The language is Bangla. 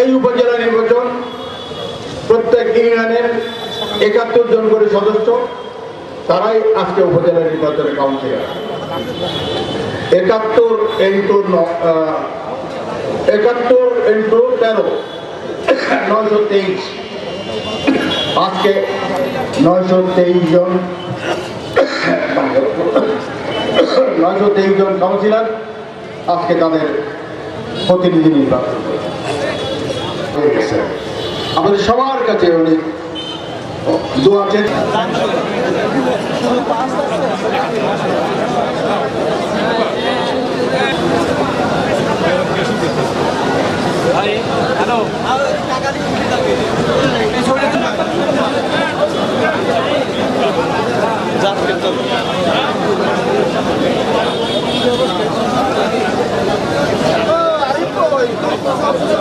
এই উপজেলা নির্বাচন প্রত্যেক ইউনিয়নের একাত্তর জন করে সদস্য, তারাই আজকে উপজেলা নির্বাচনের কাউন্সিলর। একাত্তর ইন্টু একাত্তর ইন্টু তেরো, নয়শো তেইশ। আজকে নয়শো তেইশ জন, নয়শো তেইশ জন কাউন্সিলর আজকে তাদের প্রতিনিধি নির্বাচন। হয়ে গেছেন আমাদের সবার কাছে উনি